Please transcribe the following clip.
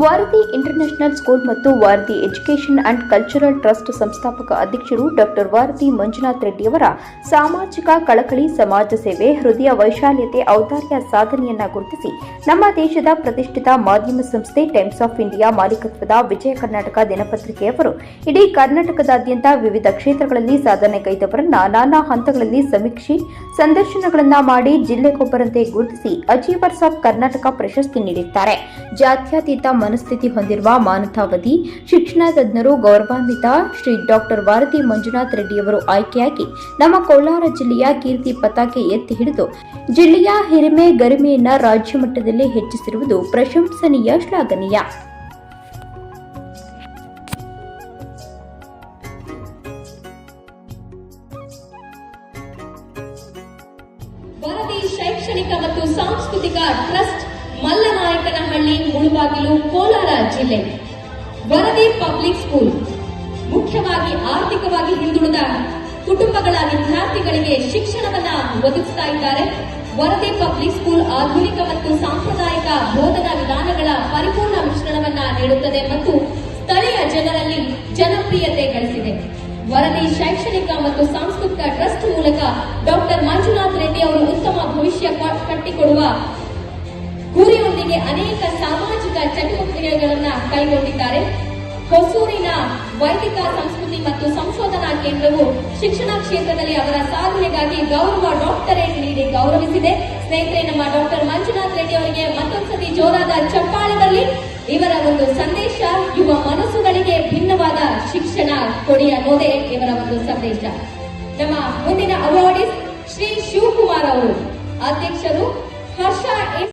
ವಾರಧಿ international school ಮತ್ತು Varadi education and cultural trust ಸಂಸ್ಥಾಪಕ ಅಧ್ಯಕ್ಷರು ಡಾಕ್ಟರ್ ವಾರದಿ ಮಂಜುನಾಥ್ ರೆಡ್ಡಿಯವರ ಸಾಮಾಜಿಕ ಕಳಕಳಿ, ಸಮಾಜ ಸೇವೆ, ಹೃದಯ ವೈಶಾಲ್ಯತೆ, ಔದಾರ್ಯ ಸಾಧನೆಯನ್ನ ಗುರುತಿಸಿ ನಮ್ಮ ದೇಶದ ಪ್ರತಿಷ್ಠಿತ ಮಾಧ್ಯಮ ಸಂಸ್ಥೆ ಟೈಮ್ಸ್ ಆಫ್ ಇಂಡಿಯಾ ಮಾಲೀಕತ್ವದ ವಿಜಯ ಕರ್ನಾಟಕ ದಿನಪತ್ರಿಕೆಯವರು ಇಡೀ ಕರ್ನಾಟಕದಾದ್ಯಂತ ವಿವಿಧ ಕ್ಷೇತ್ರಗಳಲ್ಲಿ ಸಾಧನೆಗೈದವರನ್ನ ನಾನಾ ಹಂತಗಳಲ್ಲಿ ಸಮೀಕ್ಷೆ ಸಂದರ್ಶನಗಳನ್ನ ಮಾಡಿ ಜಿಲ್ಲೆಗೊಬ್ಬರಂತೆ ಗುರುತಿಸಿ ಅಚೀವರ್ಸ್ ಆಫ್ ಕರ್ನಾಟಕ ಪ್ರಶಸ್ತಿ ನೀಡಿದ್ದಾರೆ. ಜಾತ್ಯತೀತ ಮನಸ್ಥಿತಿ ಹೊಂದಿರುವ ಮಾನತಾವಧಿ ಶಿಕ್ಷಣ ತಜ್ಞರು ಗೌರವಾನ್ವಿತ ಶ್ರೀ ಡಾಕ್ಟರ್ ವಾರತಿ ಮಂಜುನಾಥ್ ರೆಡ್ಡಿಯವರು ಆಯ್ಕೆಯಾಗಿ ನಮ್ಮ ಕೋಲಾರ ಜಿಲ್ಲೆಯ ಕೀರ್ತಿ ಪತಾಕೆ ಎತ್ತಿ ಹಿಡಿದು ಜಿಲ್ಲೆಯ ಹಿರಿಮೆ ಗರಿಮೆಯನ್ನ ರಾಜ್ಯ ಮಟ್ಟದಲ್ಲಿ ಹೆಚ್ಚಿಸಿರುವುದು ಪ್ರಶಂಸನೀಯ ಶ್ಲಾಘನೀಯ. ಶೈಕ್ಷಣಿಕ ಮತ್ತು ಸಾಂಸ್ಕೃತಿಕ ಟ್ರಸ್ಟ್ ಮಲ್ಲನಾಯಕನಹಳ್ಳಿ ಮುಳುಬಾಗಿಲು ಕೋಲಾರ ಜಿಲ್ಲೆ ವರದಿ ಪಬ್ಲಿಕ್ ಸ್ಕೂಲ್. ಮುಖ್ಯವಾಗಿ ಆರ್ಥಿಕವಾಗಿ ಹಿಂದುಳಿದ ಕುಟುಂಬಗಳ ವಿದ್ಯಾರ್ಥಿಗಳಿಗೆ ಶಿಕ್ಷಣವನ್ನ ಒದಗಿಸ್ತಾ ಇದ್ದಾರೆ. ವರದಿ ಪಬ್ಲಿಕ್ ಸ್ಕೂಲ್ ಆಧುನಿಕ ಮತ್ತು ಸಾಂಪ್ರದಾಯಿಕ ಬೋಧನಾ ವಿಧಾನಗಳ ಪರಿಪೂರ್ಣ ಮಿಶ್ರಣವನ್ನ ನೀಡುತ್ತದೆ ಮತ್ತು ಸ್ಥಳೀಯ ಜನರಲ್ಲಿ ಜನಪ್ರಿಯತೆ ಗಳಿಸಿದೆ. ವರದಿ ಶೈಕ್ಷಣಿಕ ಮತ್ತು ಸಾಂಸ್ಕೃತಿಕ ಟ್ರಸ್ಟ್ ಮೂಲಕ ಡಾಕ್ಟರ್ ಮಂಜುನಾಥ್ ರೆಡ್ಡಿ ಅವರು ಉತ್ತಮ ಭವಿಷ್ಯ ಕಟ್ಟಿಕೊಡುವ ಗುರಿಯೊಂದಿಗೆ ಅನೇಕ ಸಾಮಾಜಿಕ ಚಟುವಟಿಕೆಗಳನ್ನ ಕೈಗೊಂಡಿದ್ದಾರೆ. ಹೊಸೂರಿನ ವೈದಿಕ ಸಂಸ್ಕೃತಿ ಮತ್ತು ಸಂಶೋಧನಾ ಕೇಂದ್ರವು ಶಿಕ್ಷಣ ಕ್ಷೇತ್ರದಲ್ಲಿ ಅವರ ಸಾಧನೆಗಾಗಿ ಗೌರವ ಡಾಕ್ಟರೇಟ್ ನೀಡಿ ಗೌರವಿಸಿದೆ. ಸ್ನೇಹಿತರೆ, ನಮ್ಮ ಡಾಕ್ಟರ್ ಮಂಜುನಾಥ್ ರೆಡ್ಡಿ ಅವರಿಗೆ ಮತ್ತೊಂದ್ಸತಿ ಜೋರಾದ ಚಪ್ಪಾಳೆ ಬರಲಿ ಇವರ ಒಂದು ಸಂದೇಶ, ಯುವ ಮನಸ್ಸುಗಳಿಗೆ ಭಿನ್ನವಾದ ಶಿಕ್ಷಣ ಕೊಡಿ ಅನ್ನೋದೇ ಇವರ ಒಂದು ಸಂದೇಶ. ನಮ್ಮ ಮುಂದಿನ ಅವಾರ್ಡಿಸ್ ಶ್ರೀ ಶಿವಕುಮಾರ್ ಅವರು. ಅಧ್ಯಕ್ಷರು ಹರ್ಷ